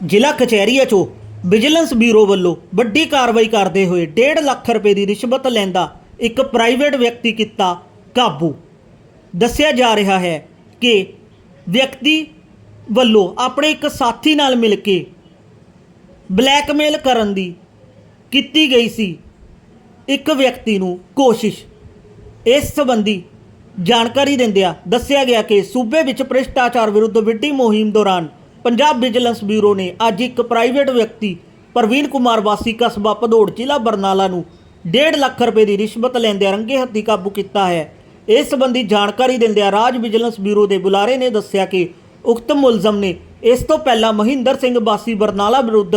ਜ਼ਿਲ੍ਹਾ ਕਚਹਿਰੀਆ ਚੋਂ vigilance bureau ਵੱਲੋਂ ਵੱਡੀ ਕਾਰਵਾਈ ਕਰਦੇ ਹੋਏ 1.5 ਲੱਖ ਰੁਪਏ ਦੀ ਰਿਸ਼ਵਤ ਲੈਂਦਾ ਇੱਕ ਪ੍ਰਾਈਵੇਟ ਵਿਅਕਤੀ ਕੀਤਾ ਕਾਬੂ। ਦੱਸਿਆ ਜਾ ਰਿਹਾ ਹੈ ਕਿ ਵਿਅਕਤੀ ਵੱਲੋਂ ਆਪਣੇ ਇੱਕ ਸਾਥੀ ਨਾਲ ਮਿਲ ਕੇ ਬਲੈਕਮੇਲ ਕਰਨ ਦੀ ਕੀਤੀ ਗਈ ਸੀ ਇੱਕ ਵਿਅਕਤੀ ਨੂੰ ਕੋਸ਼ਿਸ਼। ਇਸ ਸੰਬੰਧੀ ਜਾਣਕਾਰੀ ਦਿੰਦਿਆਂ ਦੱਸਿਆ ਗਿਆ ਕਿ ਸੂਬੇ ਵਿੱਚ ਭ੍ਰਿਸ਼ਟਾਚਾਰ ਵਿਰੁੱਧ ਵਿੱਢੀ ਮੁਹਿੰਮ ਦੌਰਾਨ ਪੰਜਾਬ ਵਿਜੀਲੈਂਸ ਬਿਊਰੋ ਨੇ ਅੱਜ ਇੱਕ ਪ੍ਰਾਈਵੇਟ ਵਿਅਕਤੀ ਪ੍ਰਵੀਨ ਕੁਮਾਰ ਵਾਸੀ ਕਸਬਾ ਭਦੌੜ ਜ਼ਿਲ੍ਹਾ ਬਰਨਾਲਾ ਨੂੰ 1.5 ਲੱਖ ਰੁਪਏ ਦੀ ਰਿਸ਼ਵਤ ਲੈਂਦਿਆਂ ਰੰਗੇ ਹੱਥੀ ਕਾਬੂ ਕੀਤਾ ਹੈ। ਇਸ ਸੰਬੰਧੀ ਜਾਣਕਾਰੀ ਦਿੰਦਿਆਂ ਰਾਜ ਵਿਜੀਲੈਂਸ ਬਿਊਰੋ ਦੇ ਬੁਲਾਰੇ ਨੇ ਦੱਸਿਆ ਕਿ ਉਕਤ ਮੁਲਜ਼ਮ ਨੇ ਇਸ ਤੋਂ ਪਹਿਲਾਂ ਮਹਿੰਦਰ ਸਿੰਘ ਵਾਸੀ ਬਰਨਾਲਾ ਵਿਰੁੱਧ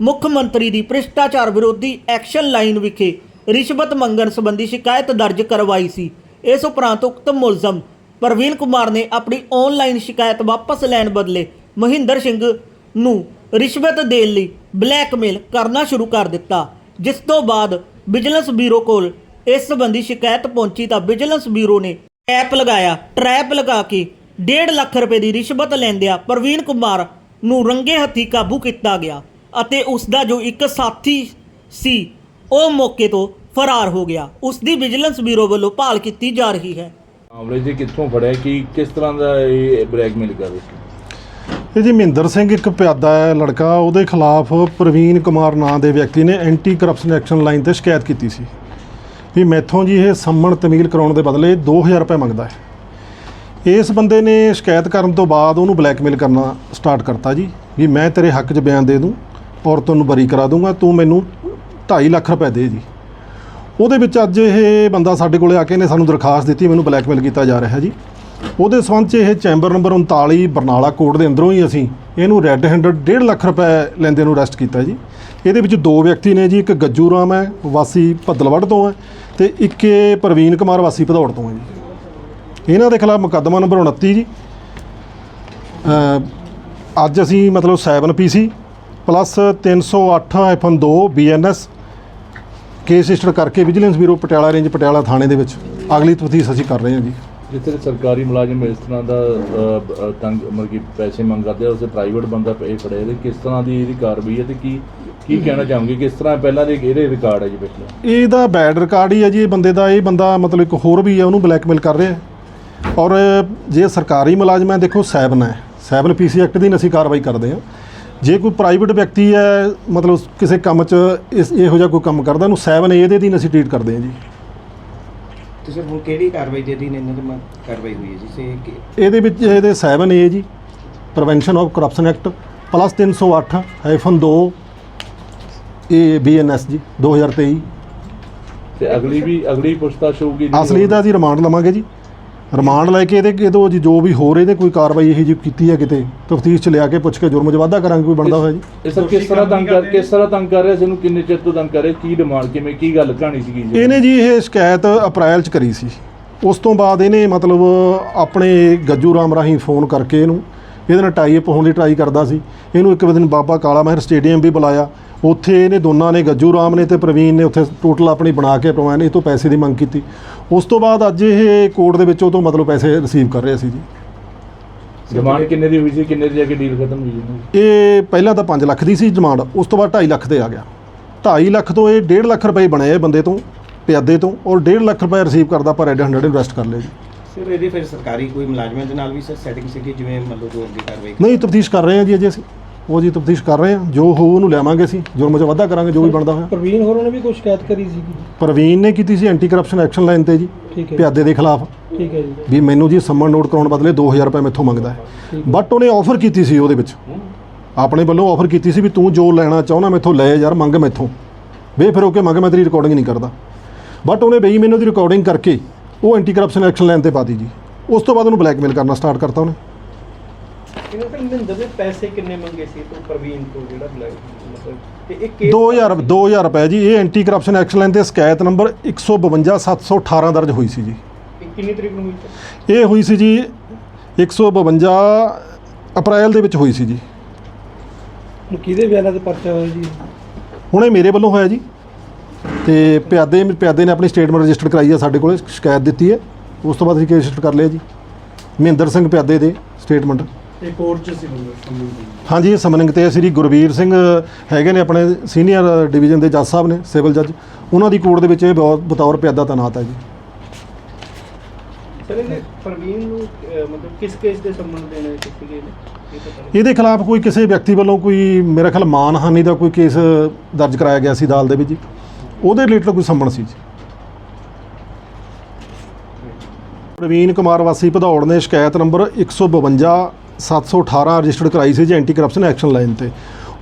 ਮੁੱਖ ਮੰਤਰੀ ਦੀ ਭ੍ਰਿਸ਼ਟਾਚਾਰ ਵਿਰੋਧੀ ਐਕਸ਼ਨ ਲਾਈਨ ਵਿਖੇ ਰਿਸ਼ਵਤ ਮੰਗਣ ਸੰਬੰਧੀ ਸ਼ਿਕਾਇਤ ਦਰਜ ਕਰਵਾਈ ਸੀ। ਇਸ ਉਪਰੰਤ ਉਕਤ ਮੁਲਜ਼ਮ ਪ੍ਰਵੀਨ ਕੁਮਾਰ ਨੇ ਆਪਣੀ ਆਨਲਾਈਨ ਸ਼ਿਕਾਇਤ ਵਾਪਸ ਲੈਣ ਬਦਲੇ ਮਹਿੰਦਰ ਸਿੰਘ ਨੂੰ ਰਿਸ਼ਵਤ ਦੇਣ ਲਈ ਬਲੈਕਮੇਲ ਕਰਨਾ ਸ਼ੁਰੂ ਕਰ ਦਿੱਤਾ, ਜਿਸ ਤੋਂ ਬਾਅਦ ਵਿਜੀਲੈਂਸ ਬਿਊਰੋ ਕੋਲ ਇਸ ਸੰਬੰਧੀ ਸ਼ਿਕਾਇਤ ਪਹੁੰਚੀ ਤਾਂ ਵਿਜੀਲੈਂਸ ਬਿਊਰੋ ਨੇ ਟਰੈਪ ਲਗਾਇਆ, ਟਰੈਪ ਲਗਾ ਕੇ 1.5 ਲੱਖ ਰੁਪਏ ਦੀ ਰਿਸ਼ਵਤ ਲੈਂਦਿਆਂ ਪ੍ਰਵੀਨ ਕੁਮਾਰ ਨੂੰ ਰੰਗੇ ਹੱਥੀ ਕਾਬੂ ਕੀਤਾ ਗਿਆ ਅਤੇ ਉਸ ਦਾ ਜੋ ਇੱਕ ਸਾਥੀ ਸੀ, ਉਹ ਮੌਕੇ ਤੋਂ ਫਰਾਰ ਹੋ ਗਿਆ। ਉਸ ਦੀ ਵਿਜੀਲੈਂਸ ਬਿਊਰੋ ਵੱਲੋਂ ਭਾਲ ਕੀਤੀ ਜਾ ਰਹੀ ਹੈ। ਮਾਮਲੇ 'ਚ ਕਿੱਥੋਂ ਫੜਿਆ, ਕਿ ਕਿਸ ਤਰ੍ਹਾਂ ਦਾ ਇਹ ਬਲੈਕਮੇਲ ਕਰ ਰਿਹਾ? ਇਹ ਜੀ ਮਹਿੰਦਰ ਸਿੰਘ ਇੱਕ ਪਿਆਦਾ ਹੈ ਲੜਕਾ, ਉਹਦੇ ਖਿਲਾਫ ਪ੍ਰਵੀਨ ਕੁਮਾਰ ਨਾਂ ਦੇ ਵਿਅਕਤੀ ਨੇ ਐਂਟੀ ਕਰਪਸ਼ਨ ਐਕਸ਼ਨ ਲਾਈਨ ਤੇ ਸ਼ਿਕਾਇਤ ਕੀਤੀ ਸੀ। ਵੀ ਮੈਥੋਂ ਜੀ ਇਹ ਸੰਮਣ ਤਮੀਲ ਕਰਾਉਣ ਦੇ ਬਦਲੇ 2000 ਰੁਪਏ ਮੰਗਦਾ ਹੈ। ਇਸ ਬੰਦੇ ਨੇ ਸ਼ਿਕਾਇਤ ਕਰਨ ਤੋਂ ਬਾਅਦ ਉਹਨੂੰ ਬਲੈਕਮੇਲ ਕਰਨਾ ਸਟਾਰਟ ਕਰਤਾ ਜੀ। ਵੀ ਮੈਂ ਤੇਰੇ ਹੱਕ 'ਚ ਬਿਆਨ ਦੇ ਦੂੰ ਔਰ ਤੁਹਾਨੂੰ ਬਰੀ ਕਰਾ ਦੂੰਗਾ, ਤੂੰ ਮੈਨੂੰ 2.5 ਲੱਖ ਰੁਪਏ ਦੇ ਜੀ। ਉਹਦੇ ਵਿੱਚ ਅੱਜ ਇਹ ਬੰਦਾ ਸਾਡੇ ਕੋਲੇ ਆ ਕੇ ਨੇ ਸਾਨੂੰ ਦਰਖਾਸਤ ਦਿੱਤੀ, ਮੈਨੂੰ ਬਲੈਕਮੇਲ ਕੀਤਾ ਜਾ ਰਿਹਾ ਜੀ। ਉਹਦੇ ਸੰਬੰਧ 'ਚ ਇਹ ਚੈਂਬਰ ਨੰਬਰ 39 ਬਰਨਾਲਾ ਕੋਰਟ ਦੇ ਅੰਦਰੋਂ ਹੀ ਅਸੀਂ ਇਹਨੂੰ ਰੈੱਡ ਹੈਂਡਡ 1.5 ਲੱਖ ਰੁਪਏ ਲੈਂਦੇ ਨੂੰ ਅਰੈਸਟ ਕੀਤਾ ਜੀ। ਇਹਦੇ ਵਿੱਚ ਦੋ ਵਿਅਕਤੀ ਨੇ ਜੀ, ਇੱਕ ਗੱਜੂ ਰਾਮ ਹੈ, ਵਾਸੀ ਭੱਦਲਵੜ ਤੋਂ ਹੈ ਤੇ ਇੱਕ ਇਹ ਪ੍ਰਵੀਨ ਕੁਮਾਰ, ਵਾਸੀ ਭਦੌੜ ਤੋਂ ਹੈ ਜੀ। ਇਹਨਾਂ ਦੇ ਖਿਲਾਫ ਮੁਕੱਦਮਾ ਨੰਬਰ 29 ਜੀ। ਅੱਜ ਅਸੀਂ ਮਤਲਬ 7 PC plus 308-2 BNS case register ਕਰਕੇ vigilance bureau Patiala range Patiala ਥਾਣੇ ਦੇ ਵਿੱਚ ਅਗਲੀ ਤਫਤੀਸ਼ ਅਸੀਂ ਕਰ ਰਹੇ ਹਾਂ ਜੀ। ਜਿੱਥੇ ਸਰਕਾਰੀ ਮੁਲਾਜ਼ਮ ਇਸ ਤਰ੍ਹਾਂ ਦਾ ਅ, ਅ, ਤੰਗ ਮਤਲਬ ਕਿ ਪੈਸੇ ਮੰਗਦੇ ਆ ਉਸੇ ਪ੍ਰਾਈਵੇਟ ਬੰਦਾ ਇਹ ਫੜਿਆ ਤੇ ਕਿਸ ਤਰ੍ਹਾਂ ਦੀ ਇਹਦੀ ਕਾਰਵਾਈ ਹੈ ਤੇ ਕੀ ਕੀ ਕਹਿਣਾ ਚਾਹੋਗੇ? ਕਿਸ ਤਰ੍ਹਾਂ ਪਹਿਲਾਂ ਦੇ ਇਹਦੇ ਰਿਕਾਰਡ ਹੈ ਜੀ ਪਿਛਲੇ? ਇਹਦਾ ਬੈਡ ਰਿਕਾਰਡ ਹੀ ਹੈ ਜੀ ਇਹ ਬੰਦੇ ਦਾ ਇਹ ਬੰਦਾ ਮਤਲਬ ਇੱਕ ਹੋਰ ਵੀ ਹੈ ਉਹਨੂੰ ਬਲੈਕਮੇਲ ਕਰ ਰਿਹਾ। ਹੈ ਔਰ ਜੇ ਸਰਕਾਰੀ ਮੁਲਾਜ਼ਮ ਹੈ ਦੇਖੋ ਸੈਵਨ ਹੈ। ਸੈਵਨ ਪੀਸੀ ਐਕਟ ਦੀ ਅਸੀਂ ਕਾਰਵਾਈ ਕਰਦੇ ਹਾਂ। ਜੇ ਕੋਈ ਪ੍ਰਾਈਵੇਟ ਵਿਅਕਤੀ ਹੈ ਮਤਲਬ ਕਿਸੇ ਕੰਮ 'ਚ ਇਸ ਇਹੋ ਜਿਹਾ ਕੋਈ ਕੰਮ ਕਰਦਾ ਉਹਨੂੰ ਸੈਵਨ ਏ ਦੇ ਅਧੀਨ ਅਸੀਂ ਟ੍ਰੀਟ ਕਰਦੇ ਹਾਂ ਜੀ। ਤੇ ਸਰ ਹੁਣ ਕਿਹੜੀ ਕਾਰਵਾਈ ਦੇ ਅਧੀਨ ਇਹਨਾਂ ਮ- ਕਾਰਵਾਈ ਹੋਈ ਹੈ ਜੀ? ਸੇ ਕਿ ਇਹਦੇ ਵਿੱਚ ਇਹਦੇ 7 ਏ ਜੀ prevention of corruption act plus 308 hyphen 2 ਇਹ ਬੀਐਨਐਸ ਜੀ 2023 ਤੇ ਅਗਲੀ ਵੀ ਅਗਲੀ ਪੁੱਛਤਾਛ ਹੋਊਗੀ ਜੀ ਅਸਲੀ ਦਾ ਅਸੀਂ ਰਿਮਾਂਡ ਲਵਾਂਗੇ ਜੀ। ਰਿਮਾਂਡ ਲੈ ਕੇ ਇਹਦੇ ਇਹਦੋਂ ਜੀ ਜੋ ਵੀ ਹੋਰ ਇਹਦੇ ਕੋਈ ਕਾਰਵਾਈ ਇਹੀ ਜੀ ਕੀਤੀ ਹੈ ਕਿਤੇ ਤਫਤੀਸ਼ ਚ ਲਿਆ ਕੇ ਪੁੱਛ ਕੇ ਜੁਰਮ 'ਚ ਵਾਧਾ ਕਰਾਂਗੇ ਕੋਈ ਬਣਦਾ ਹੋਇਆ ਜੀ। ਇਹ ਸਰ ਕਿਸ ਤਰ੍ਹਾਂ ਤੰਗ ਕਰ ਕਿਸ ਤਰ੍ਹਾਂ ਤੰਗ ਕਰ ਰਿਹਾ ਸੀ? ਇਹਨੂੰ ਕਿੰਨੇ ਚਿਰ ਤੋਂ ਤੰਗ ਕਰ ਰਿਹਾ? ਕੀ ਡਿਮਾਂਡ ਕਿਵੇਂ ਕੀ ਗੱਲ ਕਹਾਣੀ ਸੀਗੀ ਜੀ? ਇਹਨੇ ਜੀ ਇਹ ਸ਼ਿਕਾਇਤ ਅਪ੍ਰੈਲ 'ਚ ਕਰੀ ਸੀ। ਉਸ ਤੋਂ ਬਾਅਦ ਇਹਨੇ ਮਤਲਬ ਆਪਣੇ ਗੱਜੂ ਰਾਮ ਰਾਹੀਂ ਫੋਨ ਕਰਕੇ ਇਹਨੂੰ ਇਹਦੇ ਨਾਲ ਟਾਈ ਅਪ ਹੋਣ ਦੀ ਟਰਾਈ ਕਰਦਾ ਸੀ। ਇਹਨੂੰ ਇੱਕ ਦਿਨ ਬਾਬਾ ਕਾਲਾ ਮਹਿਰ ਸਟੇਡੀਅਮ ਵੀ ਬੁਲਾਇਆ। ਉੱਥੇ ਇਹਨੇ ਦੋਨਾਂ ਨੇ ਗੱਜੂ ਰਾਮ ਨੇ ਤੇ ਪ੍ਰਵੀਨ ਨੇ ਉੱਥੇ ਟੋਟਲ ਆਪਣੀ ਬਣਾ ਕੇ ਪ੍ਰਵਾਨ ਇਹ ਤੋਂ ਪੈਸੇ ਦੀ ਮੰਗ ਕੀਤੀ। ਉਸ ਤੋਂ ਬਾਅਦ ਅੱਜ ਇਹ ਕੋਰਟ ਦੇ ਵਿੱਚ ਉਹ ਤੋਂ ਮਤਲਬ ਪੈਸੇ ਰਿਸੀਵ ਕਰ ਰਿਹਾ ਸੀ ਜੀ। ਡਿਮਾਂਡ ਕਿੰਨੇ ਦੀ ਹੋਈ ਸੀ? ਕਿੰਨੇ ਦੀ ਜਾ ਕੇ ਡੀਲ ਖਤਮ ਹੋਈ ਜੀ ਇਹ ਪਹਿਲਾਂ ਤਾਂ 5 ਲੱਖ ਦੀ ਸੀ ਡਿਮਾਂਡ ਉਸ ਤੋਂ ਬਾਅਦ 2.5 ਲੱਖ ਤੇ ਆ ਗਿਆ। 2.5 ਲੱਖ ਤੋਂ ਇਹ 1.5 ਲੱਖ ਰੁਪਏ ਬਣੇ ਇਹ ਬੰਦੇ ਤੋਂ ਪਿਆਦੇ ਤੋਂ ਔਰ 1.5 ਲੱਖ ਰੁਪਏ ਰਿਸੀਵ ਕਰਦਾ ਪਰ 100 ਇਨਵੈਸਟ ਕਰ ਲਿਆ ਜੀ। ਸਰ ਇਹਦੇ ਫਿਰ ਸਰਕਾਰੀ ਕੋਈ ਮੁਲਾਜ਼ਮਾਂ ਦੇ ਨਾਲ ਵੀ ਸਰ ਸੈਟਿੰਗ ਸੀਗੀ ਜਿਵੇਂ ਮੰਨ ਲਓ ਜੋ ਅੱਗੇ ਕਾਰਵਾਈ ਨਹੀਂ ਤਫਤੀਸ਼ ਕਰ ਰਹੇ ਹਾਂ ਜੀ ਅਜੇ ਅਸੀਂ। ਉਹ ਜੀ ਤਫਤੀਸ਼ ਕਰ ਰਹੇ ਹਾਂ ਜੋ ਹੋਊ ਉਹਨੂੰ ਲਿਆਵਾਂਗੇ ਅਸੀਂ ਜੁਰਮ 'ਚ ਵਾਧਾ ਕਰਾਂਗੇ ਜੋ ਵੀ ਬਣਦਾ ਹੋਇਆ। ਪ੍ਰਵੀਨ ਹੋਰਾਂ ਨੇ ਵੀ ਕੋਈ ਸ਼ਿਕਾਇਤ ਕਰੀ ਸੀ ਪ੍ਰਵੀਨ ਨੇ ਕੀਤੀ ਸੀ ਐਂਟੀ ਕਰਪਸ਼ਨ ਐਕਸ਼ਨ ਲਾਈਨ ਤੇ ਜੀ ਠੀਕ ਹੈ ਪਿਆਦੇ ਦੇ ਖਿਲਾਫ। ਠੀਕ ਹੈ ਜੀ। ਵੀ ਮੈਨੂੰ ਜੀ ਸੰਮਨ ਨੋਟ ਕਰਾਉਣ ਬਦਲੇ 2000 ਰੁਪਏ ਮੈਥੋਂ ਮੰਗਦਾ ਹੈ। ਬਟ ਉਹਨੇ ਆਫਰ ਕੀਤੀ ਸੀ ਉਹਦੇ ਵਿੱਚ। ਆਪਣੇ ਵੱਲੋਂ ਆਫਰ ਕੀਤੀ ਸੀ ਵੀ ਤੂੰ ਜੋ ਲੈਣਾ ਚਾਹੁੰਦਾ ਮੈਥੋਂ ਲੈ ਯਾਰ ਮੰਗ ਮੈਥੋਂ। ਵੇ ਫਿਰ ਕੇ ਮੰਗ ਮੈਂ ਤੇਰੀ ਰਿਕਾਰਡਿੰਗ ਨਹੀਂ ਕਰਦਾ। ਬਟ ਉਹਨੇ ਬਈ ਮੈਨੂੰ ਦੀ ਰਿਕਾਰਡਿੰਗ ਕਰਕੇ ਉਹ ਐਂਟੀ ਕਰਪਸ਼ਨ ਐਕਸ਼ਨ ਲਾਈਨ ਤੇ ਪਾਤੀ ਜੀ। ਉਸ ਤੋਂ ਬਾਅਦ ਉਹਨੂੰ ਬਲੈਕਮੇਲ ਕਰਨਾ ਸਟਾਰਟ ਕਰਤਾ ਉਹਨੇ। ਇਹਨਾਂ ਤੇ ਮਹਿੰਦਰ ਨੇ ਪੈਸੇ ਕਿੰਨੇ ਮੰਗੇ ਸੀ ਤੋਂ ਪ੍ਰਵੀਨ ਤੋਂ ਜਿਹੜਾ ਬਲੈਕ ਮਤਲਬ ਤੇ ਇਹ ਕੇਸ 2000 2000 ਰੁਪਏ ਜੀ ਇਹ ਐਂਟੀ ਕਰਪਸ਼ਨ ਐਕਸ਼ਨ ਲਾਈਨ ਤੇ ਸ਼ਿਕਾਇਤ ਨੰਬਰ 152718 ਦਰਜ ਹੋਈ ਸੀ ਜੀ। ਇਹ ਕਿੰਨੀ ਤਰੀਕ ਨੂੰ ਹੋਈ ਸੀ? ਇਹ ਹੋਈ ਸੀ ਜੀ 152 ਅਪ੍ਰੈਲ ਦੇ ਵਿੱਚ ਹੋਈ ਸੀ ਜੀ। ਹੁਣ ਕਿਹਦੇ ਬਿਆਨਾਂ ਤੇ ਪਰਚਾ ਹੋਇਆ ਜੀ? ਹੁਣ ਇਹ ਮੇਰੇ ਵੱਲੋਂ ਹੋਇਆ ਜੀ। ਤੇ ਪਿਆਦੇ ਪਿਆਦੇ ਨੇ ਆਪਣੀ ਸਟੇਟਮੈਂਟ ਰਜਿਸਟਰ ਕਰਾਈ ਹੈ ਸਾਡੇ ਕੋਲੇ ਸ਼ਿਕਾਇਤ ਦਿੱਤੀ ਹੈ। ਉਸ ਤੋਂ ਬਾਅਦ ਅਸੀਂ ਕੇਸ ਰਜਿਸਟਰ ਕਰ ਲਿਆ ਜੀ। ਮਹਿੰਦਰ ਸਿੰਘ ਪਿਆਦੇ ਦੇ ਸਟੇਟਮੈਂਟ ਇਹ ਕੋਰਟ ਚ ਸੀ ਬੰਦਾ ਸਮਝ ਹਾਂਜੀ ਇਹ ਸਮਨਿੰਗ ਤੇ ਸ੍ਰੀ ਗੁਰਵੀਰ ਸਿੰਘ ਹੈਗੇ ਨੇ ਆਪਣੇ ਸੀਨੀਅਰ ਡਿਵੀਜ਼ਨ ਦੇ ਜੱਜ ਸਾਹਿਬ ਨੇ ਸਿਵਲ ਜੱਜ ਉਹਨਾਂ ਦੀ ਕੋਰਟ ਦੇ ਵਿੱਚ ਇਹ ਬਹੁਤ ਬਤੌਰ ਪਿਆਦਾ ਤੈਨਾਤ ਹੈ ਜੀ। ਸਰ ਇਹਨੇ ਪ੍ਰਵੀਨ ਨੂੰ ਅਹ, ਮਤਲਬ ਕਿਸ ਕੇਸ ਦੇ ਸੰਬੰਧ ਦੇਣੇ ਕਿਸੇ ਗਏ ਨੇ ਇਹ ਪਤਾ ਨਹੀਂ ਇਹਦੇ ਖਿਲਾਫ ਕੋਈ ਕਿਸੇ ਵਿਅਕਤੀ ਵੱਲੋਂ ਕੋਈ ਮੇਰਾ ਖਿਆਲ ਮਾਨਹਾਨੀ ਦਾ ਕੋਈ ਕੇਸ ਦਰਜ ਕਰਾਇਆ ਗਿਆ ਸੀ ਅਦਾਲਤ ਦੇ ਵਿੱਚ ਜੀ। ਉਹਦੇ ਰਿਲੇਟਡ ਕੋਈ ਸੰਮਣ ਸੀ ਜੀ। ਪ੍ਰਵੀਨ ਕੁਮਾਰ ਵਾਸੀ ਭਦੌੜ ਨੇ ਸ਼ਿਕਾਇਤ ਨੰਬਰ 152 718 ਰਜਿਸਟਰਡ ਕਰਾਈ ਸੀ ਜੀ ਐਂਟੀ ਕਰਪਸ਼ਨ ਐਕਸ਼ਨ ਲਾਈਨ ਤੇ।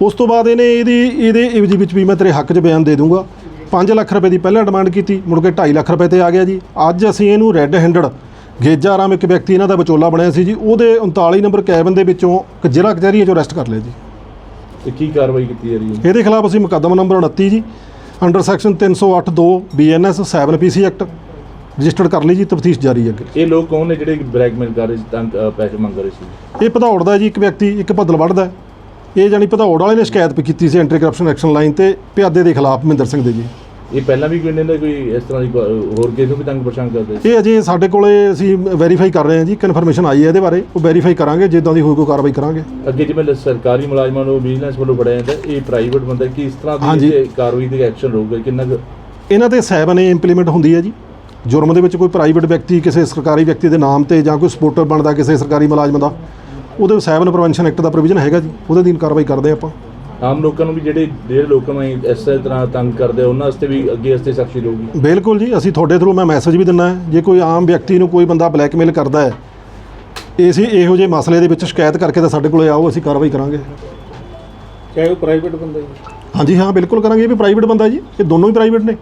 ਉਸ ਤੋਂ ਬਾਅਦ ਇਹਨੇ ਇਹਦੀ ਇਹਦੇ ਇਵਜ ਵਿੱਚ ਵੀ ਮੈਂ ਤੇਰੇ ਹੱਕ 'ਚ ਬਿਆਨ ਦੇ ਦੂੰਗਾ। 5 ਲੱਖ ਰੁਪਏ ਦੀ ਪਹਿਲਾਂ ਡਿਮਾਂਡ ਕੀਤੀ ਮੁੜ ਕੇ 2.5 ਲੱਖ ਰੁਪਏ ਤੇ ਆ ਗਿਆ ਜੀ। ਅੱਜ ਅਸੀਂ ਇਹਨੂੰ ਰੈੱਡ ਹੈਂਡਡ ਗੇਜਾ ਰਾਮ ਇੱਕ ਵਿਅਕਤੀ ਇਹਨਾਂ ਦਾ ਵਿਚੋਲਾ ਬਣਿਆ ਸੀ ਜੀ। ਉਹਦੇ 39 ਨੰਬਰ ਕੈਬਨ ਦੇ ਵਿੱਚੋਂ ਇੱਕ ਜ਼ਿਲ੍ਹਾ ਕਚਹਿਰੀਆਂ 'ਚੋਂ ਅਰੈਸਟ ਕਰ ਲਿਆ ਜੀ। ਤੇ ਕੀ ਕਾਰਵਾਈ ਕੀਤੀ ਜਾ ਰਹੀ ਹੈ ਇਹਦੇ ਖਿਲਾਫ ਅਸੀਂ ਮੁਕੱਦਮਾ ਨੰਬਰ 29 ਜੀ under section 308 2 BNS 7 PC act registered ਕਰ ਲਈ ਜੀ ਤਫਤੀਸ਼ ਜਾਰੀ ਹੈ ਅੱਗੇ। ਇਹ ਲੋਕ ਕੌਣ ਨੇ ਜਿਹੜੇ ਬਲੈਕਮੇਲ ਕਰ ਰਹੇ ਸੀ ਤੰਗ ਅ, ਪੈਸੇ ਮੰਗ ਰਹੇ ਸੀ? ਇਹ ਭਦੌੜ ਦਾ ਜੀ ਇੱਕ ਵਿਅਕਤੀ ਇੱਕ ਭੱਦਲਵੜ ਦਾ ਹੈ। ਇਹ ਜਾਨੀ ਭਦੌੜ ਵਾਲੇ ਨੇ ਸ਼ਿਕਾਇਤ ਵੀ ਕੀਤੀ ਸੀ ਐਂਟੀ ਕਰਪਸ਼ਨ ਐਕਸ਼ਨ ਲਾਈਨ ਤੇ ਪਿਆਦੇ ਦੇ ਖਿਲਾਫ ਮਹਿੰਦਰ ਸਿੰਘ ਦੇ ਜੀ। ਇਹ ਪਹਿਲਾਂ ਵੀ ਕੋਈ ਇਹਨਾਂ ਦਾ ਕੋਈ ਇਸ ਤਰ੍ਹਾਂ ਦੀ ਕੋ- ਹੋਰ ਕਿਸੇ ਨੂੰ ਵੀ ਤੰਗ ਪਰੇਸ਼ਾਨ ਕਰਦੇ ਸੀ? ਇਹ ਅਜੇ ਸਾਡੇ ਕੋਲੇ ਅਸੀਂ ਵੈਰੀਫਾਈ ਕਰ ਰਹੇ ਹਾਂ ਜੀ ਕਨਫਰਮੇਸ਼ਨ ਆਈ ਹੈ ਇਹਦੇ ਬਾਰੇ। ਉਹ ਵੈਰੀਫਾਈ ਕਰਾਂਗੇ ਜਿੱਦਾਂ ਦੀ ਹੋਈ ਕੋਈ ਕਾਰਵਾਈ ਕਰਾਂਗੇ। ਅੱਗੇ ਜਿਵੇਂ ਲ- ਸਰਕਾਰੀ ਮੁਲਾਜ਼ਮਾਂ ਨੂੰ ਵਿਜੀਲੈਂਸ ਵੱਲੋਂ ਫੜਿਆ ਜਾਂਦਾ ਇਹ ਪ੍ਰਾਈਵੇਟ ਬੰਦਾ ਕੀ ਇਸ ਤਰ੍ਹਾਂ ਹਾਂਜੀ। ਦੀ ਇਹ ਕਾਰਵਾਈ ਦੇ ਐਕਸ਼ਨ ਰਹੂਗਾ ਕਿੰਨਾ ਕੁ ਇਹਨਾਂ ਤੇ ਸੈਵਨ ਏ ਇੰਪਲੀਮੈਂਟ ਹੁੰਦੀ ਹੈ ਜੀ। ਜੁਰਮ ਦੇ ਵਿੱਚ ਕੋਈ ਪ੍ਰਾਈਵੇਟ ਵਿਅਕਤੀ ਕਿਸੇ ਸਰਕਾਰੀ ਵਿਅਕਤੀ ਦੇ ਨਾਮ ਤੇ ਜਾਂ ਕੋਈ ਸਪੋਰਟਰ ਬਣਦਾ ਕਿਸੇ ਸਰਕਾਰੀ ਮੁਲਾਜ਼ਮ ਦਾ ਉਹਦੇ ਸੈਵਨ ਪ੍ਰੀਵੈਂਸ਼ਨ ਐਕਟ ਦਾ ਪ੍ਰੋਵੀਜ਼ਨ ਹੈਗਾ ਜੀ। ਉਹਦੇ ਅਧੀਨ ਕਾਰਵਾਈ ਕਰਦੇ ਆਪਾਂ। ਆਮ ਲੋਕਾਂ ਨੂੰ ਵੀ ਜਿਹੜੇ ਜਿਹੜੇ ਲੋਕਾਂ ਨੂੰ ਇਸੇ ਤਰ੍ਹਾਂ ਤੰਗ ਕਰਦੇ ਆ, ਉਹਨਾਂ ਵਾਸਤੇ ਵੀ ਅੱਗੇ ਵਾਸਤੇ ਸਖਤੀ ਰਹੂਗੀ। ਬਿਲਕੁਲ ਜੀ ਅਸੀਂ ਤੁਹਾਡੇ ਥਰੂ ਮੈਂ ਮੈਸੇਜ ਵੀ ਦਿੰਦਾ ਹੈ। ਜੇ ਕੋਈ ਆਮ ਵਿਅਕਤੀ ਨੂੰ ਕੋਈ ਬੰਦਾ ਬਲੈਕਮੇਲ ਕਰਦਾ ਹੈ ਇਸੇ ਇਹੋ ਜਿਹੇ ਮਸਲੇ ਦੇ ਵਿੱਚ ਸ਼ਿਕਾਇਤ ਕਰਕੇ ਤਾਂ ਸਾਡੇ ਕੋਲੇ ਆਓ ਅਸੀਂ ਕਾਰਵਾਈ ਕਰਾਂਗੇ। ਚਾਹੇ ਉਹ ਪ੍ਰਾਈਵੇਟ ਬੰਦਾ ਹੀ ਹਾਂਜੀ ਹਾਂ ਬਿਲਕੁਲ ਕਰਾਂਗੇ। ਇਹ ਵੀ ਪ੍ਰਾਈਵੇਟ ਬੰਦਾ ਜੀ ਇਹ ਦੋਨੋਂ ਹੀ ਪ੍ਰਾਈਵੇਟ ਨੇ।